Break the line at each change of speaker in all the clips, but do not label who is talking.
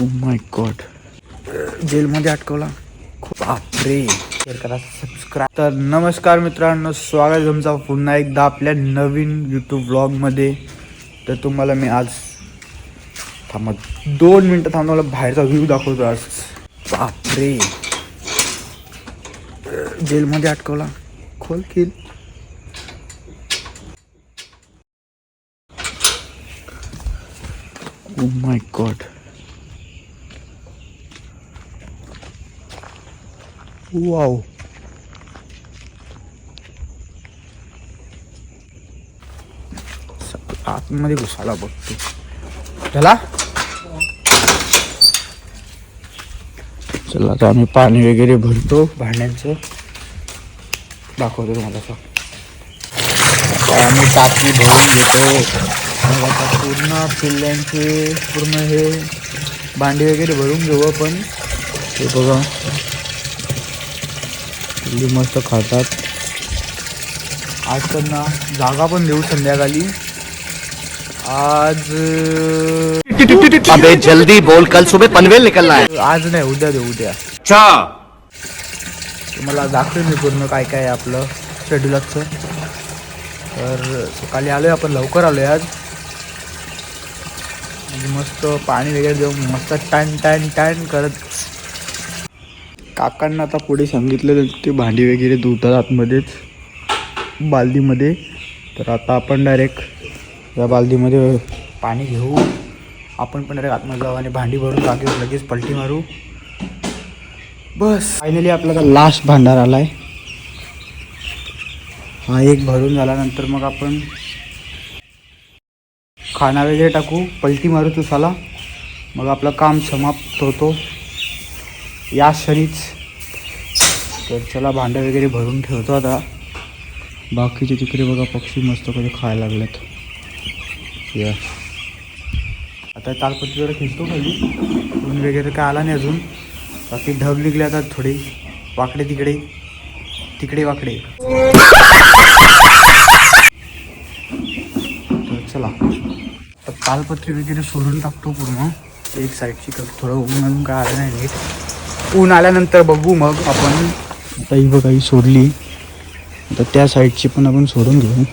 Oh my God जेलमध्ये अटकवला. खूप बापरे. शेअर करा सबस्क्राईब तर नमस्कार मित्रांनो स्वागत तुमचा पुन्हा एकदा आपल्या नवीन यूट्यूब ब्लॉगमध्ये तर तुम्हाला मी आज थांबा दोन मिनटं थांबा मला बाहेरचा व्ह्यू दाखवतो आज. बापरे. जेलमध्ये अटकवला. खोल किल ओ माय गॉड वाव आतमध्ये घुसाला बघतो. चला. चला आता आम्ही पाणी वगैरे भरतो. भांड्यांचं. दाखवतो तुम्हाला आम्ही टाकी भरून घेतो. मग आता पूर्ण पिल्ल्यांचे पूर्ण हे भांडी वगैरे भरून घेऊ आपण. हे बघा. पिल्ली मस्त खातात. आज त्यांना जागा पण देऊ संध्याकाळी. आज
अबे जल्दी बोल कल सुबह पनवेल निकलना है।
आज नाही उद्या देऊ उद्या.
अच्छा
तुम्हाला दाखवेल मी पूर्ण काय काय आहे आपलं शेड्यूलाचं तर सकाळी आलोय आपण लवकर आलोय आज मस्त पाणी वगैरे देऊन मस्त टॅन टॅन टॅन करत काकांना आता पुढे सांगितलं ते भांडी वगैरे धुतात आतमध्येच बालदीमध्ये. तर आता आपण डायरेक्ट या बालदीमध्ये पाणी घेऊ. आपण पण डायरेक्ट आतमध्ये जाऊ आणि भांडी भरून लागेल लगेच पलटी मारू. बस. फायनली आपला लास्ट भांडार आला आहे हा एक भरून झाल्यानंतर मग आपण खाना वगैरे टाकू. पलटी मारू तुसाला. मग आपलं काम समाप्त होतो. या क्षणीच तर चला भांडं वगैरे भरून ठेवतो आता. बाकीचे तिकडे बघा पक्षी मस्त कधी खायला लागलेत. या. आता तालपत्री जरा खेचतो खाली. ऊन वगैरे काय आला नाही अजून. बाकी ढग निघले आता थोडे. वाकडे तिकडे. तिकडे वाकडे. तर चला. तर तालपत्री वगैरे सोडून टाकतो पूर्ण. एक साईडची तर थोडं ऊन अजून काय आलं नाही नीट. ऊन आल्यानंतर बघू मग आपण. आता ही बघा ही सोडली. आता त्या साईडची पण आपण सोडून घेऊ.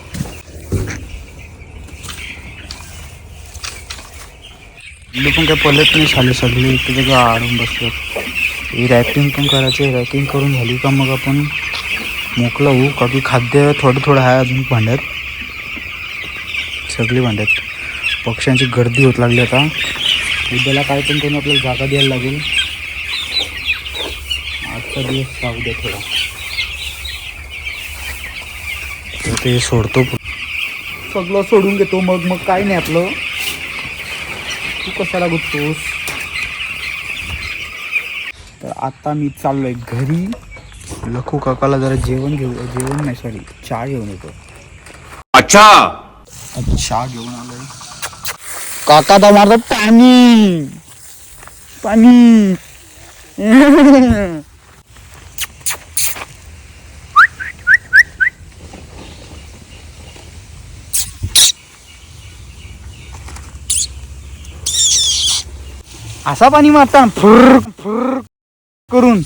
इकडे पण काय पलट नाही झाले सगळे. इथे बघा आडून बसतात ही रॅपिंग पण करायची रॅपिंग करून झाली का मग आपण मोकलं होऊ. का की खाद्य थोडं थोडं आहे अजून भांड्यात. सगळी भांड्यात. पक्ष्यांची गर्दी होत लागली आता. उद्याला काय पण करून आपल्याला जागा द्यायला लागेल. आजचा दिवस द्या थोडा. ते सोडतो. सगळं सोडून घेतो. मग मग काय नाही आपलं. तू कशाला गुंततोस? तर आता मी चाललोय घरी. लखू काकाला जरा जेवण घेऊ जेवण नाही सॉरी चहा घेऊन येतो.
अच्छा!
चहा घेऊन आलोय. काका तर मारतो पाणी! पाणी! असा पाणी मारता फुर फुर करून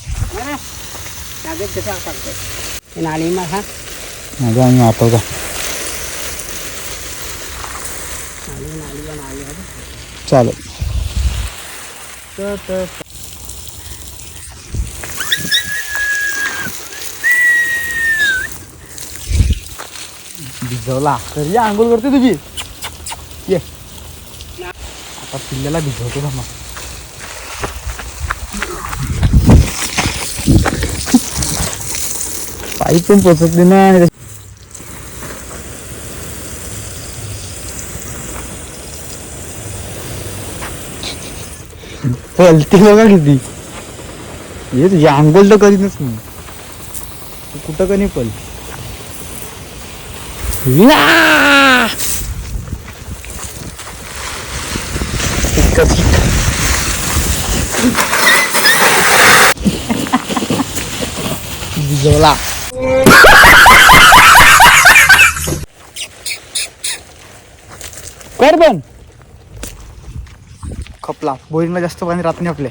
नाली में हा
माझा आम्ही मारतो का चालेल भिजवला तर या आंघोळ करते तुझी ये आता पिल्ल्याला भिजवतो का मग पाईप पण पोचत नाही ना पलती बघा किती. हे तुझी आंघोळ तर करीनच नाही. तू कुठं का नाही पल जोला कर पण खपला. बोरिंगला जास्त पाणी राहत नाही आपल्या.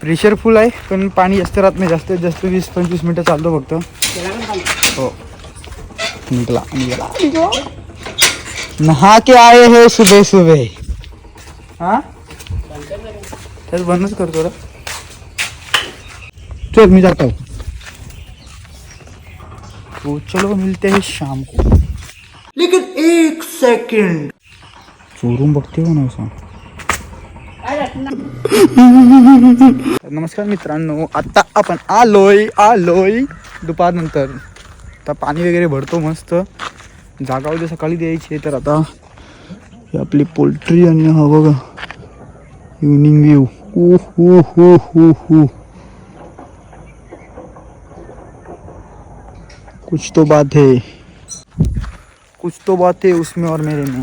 प्रेशर फुल आहे पण पाणी जास्त राहत नाही. जास्तीत जास्त वीस पंचवीस मिनटं चालतो फक्त. हो. निघला निघाला. निघला. नहा के आए हे सुबह सुबह. हा? तेच बंदच करतो चल मी जातो. तो चलो मिलते हैं शाम को। लेकिन एक सेकंड। चोरून बघते हो ना असं नमस्कार मित्रांनो आता आपण आलोय आलोय दुपारनंतर. आता पाणी वगैरे भरतो मस्त. जागा उद्या सकाळी द्यायची तर आता आपली पोल्ट्री आणि हा बघा इव्हनिंग व्यू ओ हो हो हो हो. कुछ तो बात है। कुछ तो बात है उसमें और मेरे में।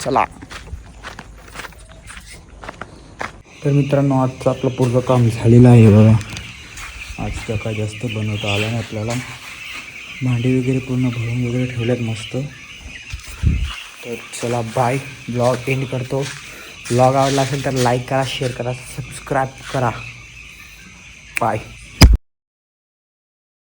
चला। तर मित्रांनो आजचं आपलं पूर्ण काम झालेलं आहे बघा. आज काय जास्त बनवता आलं नाही आपल्याला. भांडी वगैरे पूर्ण भरून वगैरे ठेवल्यात मस्त. तर चला बाय ब्लॉग एंड करतो. ब्लॉग आवडला असेल तर लाईक करा शेअर करा सबस्क्राईब करा. बाय